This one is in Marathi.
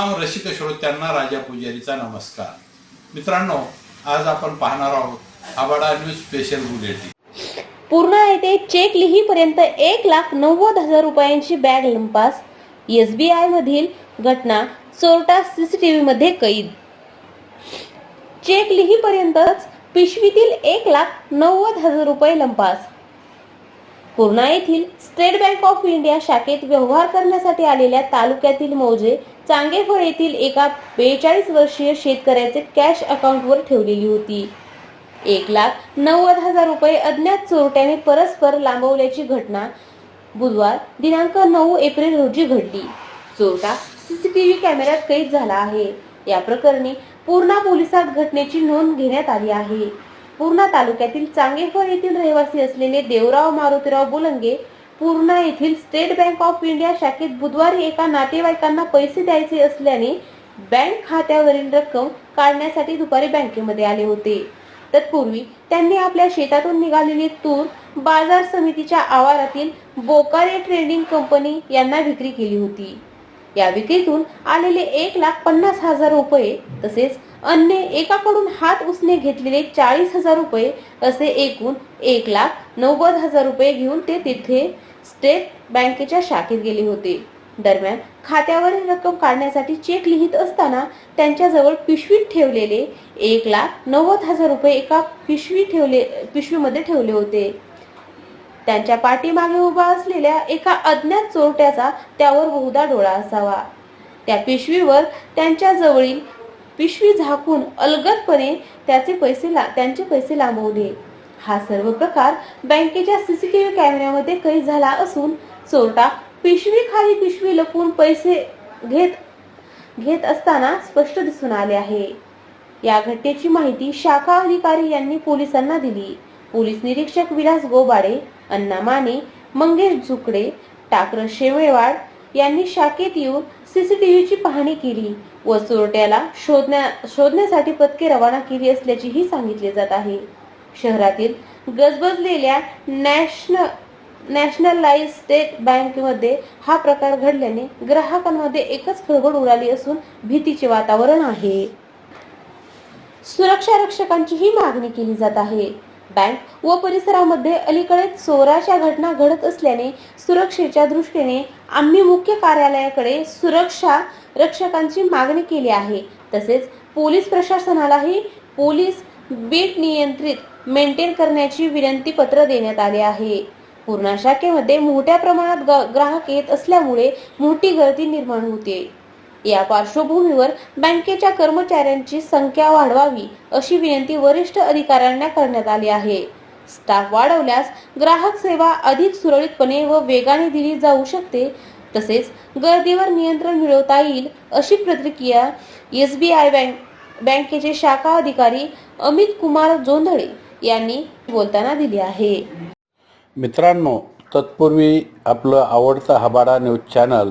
रसिक श्रोत्यांना राजा पुजारीचा नमस्कार. मित्रांनो आज आपण पाहणार आहोत आबाडा न्यूज स्पेशल बुलेटिन. पूर्णा येथे चेक लिहीपर्यंत एक लाख नव्वद हजार रुपयांची बॅग लंपास. एस बी मधील घटना चोरटा सीसीटीव्ही मध्ये कैद. चेक लिहीपर्यंतच पिशवीतील एक लाख नव्वद हजार रुपये लंपास. पूर्णा येथील स्टेट बँक ऑफ इंडिया शाखेत व्यवहार करण्यासाठी आलेल्या तालुक्यातील मौजे चांगेफळ येथील एका बेचाळीस वर्षीय शेतकऱ्याचे कॅश अकाउंटवर ठेवलेली होती. एक लाख नव्वद हजार रुपये अज्ञात चोरट्याने परस्पर लांबवल्याची घटना बुधवार दिनांक नऊ एप्रिल रोजी घडली. चोरटा सीसीटीव्ही कॅमेऱ्यात कैद झाला आहे. या प्रकरणी पूर्णा पोलिसात घटनेची नोंद घेण्यात आली आहे. पूर्णा तालुक्यातील चांगेफळ येथील रहिवासी असलेले देवराव मारुतीराव बुलंगे पूर्णा येथील स्टेट बँक ऑफ इंडिया शाखेत बुधवारी एका नातेवाईकांना पैसे द्यायचे असल्याने बँक खात्यावरील रक्कम काढण्यासाठी दुपारी बँकेमध्ये आले होते. तत्पूर्वी त्यांनी आपल्या शेतातून निघालेली तूर बाजार समितीच्या आवारातील बोकारे ट्रेडिंग कंपनी यांना विक्री केली होती. या विक्रीतून आलेले एक लाख पन्नास हजार रुपये तसेच अन्य एकाकडून हात उसने घेतलेले चाळीस हजार रुपये असे एकूण एक लाख नव्वद हजार रुपये घेऊन ते तिथे स्टेट बँकेच्या शाखेत गेले होते. दरम्यान खात्यावरील रक्कम काढण्यासाठी चेक लिहित असताना त्यांच्याजवळ पिशवीत ठेवलेले एक लाख नव्वद हजार रुपये एका पिशवी ठेवले पिशवीमध्ये ठेवले होते. त्यांच्या पाठीमागे उभा असलेल्या एका अज्ञात चोरट्याचा त्यावर बहुधा डोळा असावा. त्या पिशवीवर त्यांच्या जवळील पिशवी झाकून अलगदपणे त्याचे पैसे ला त्यांचे पैसे लांबवले. हा सर्व प्रकार बँकेच्या सीसीटीव्ही कॅमेऱ्यामध्ये कैद झाला असून चोरटा पिशवी खाली पिशवी लपवून पैसे घेत घेत असताना स्पष्ट दिसून आले आहे. या घटनेची माहिती शाखा अधिकारी यांनी पोलिसांना दिली. पोलीस निरीक्षक विलास गोबाडे अण्णा माने मंगेश झुकडे टाकर शेवेवाड यांनी शाखेत येऊन सीसीटीव्हीची पाहणी केली व चोरट्याला शोधण्या शोधण्यासाठी पथके रवाना केली असल्याचेही सांगितले जात आहे. शहरातील गजबजलेल्या नॅशनल नॅशनलाइज स्टेट बँकेमध्ये हा प्रकार घडल्याने ग्राहकांमध्ये एकच खळबळ उडाली असून भीतीचे वातावरण आहे. सुरक्षा रक्षकांची ही मागणी केली जात आहे. बँक व परिसरामध्ये अलीकडे चोराच्या घटना घडत असल्याने सुरक्षेच्या दृष्टीने आम्ही मुख्य कार्यालयाकडे सुरक्षा रक्षकांची मागणी केली आहे. तसेच पोलीस प्रशासनालाही पोलीस बीट नियंत्रित मेंटेन करण्याची विनंती पत्र देण्यात आले आहे. पूर्णा शाखेमध्ये मोठ्या प्रमाणात ग- ग्राहक येत असल्यामुळे मोठी गर्दी निर्माण होते. या पार्श्वभूमीवर बँकेच्या कर्मचाऱ्यांची संख्या वाढवावी अशी विनंती वरिष्ठ अधिकाऱ्यांना करण्यात आली आहे. स्टाफ वाढवल्यास ग्राहक सेवा अधिक सुरळीतपणे व वेगाने दिली जाऊ शकते तसेच गर्दीवर नियंत्रण मिळवता येईल अशी प्रतिक्रिया एस बी आय बँक बँकेचे शाखा अधिकारी अमित कुमार जोंधळे यांनी बोलताना दिली आहे. मित्रांनो तत्पूर्वी आपलं आवडतं हबाडा न्यूज चॅनल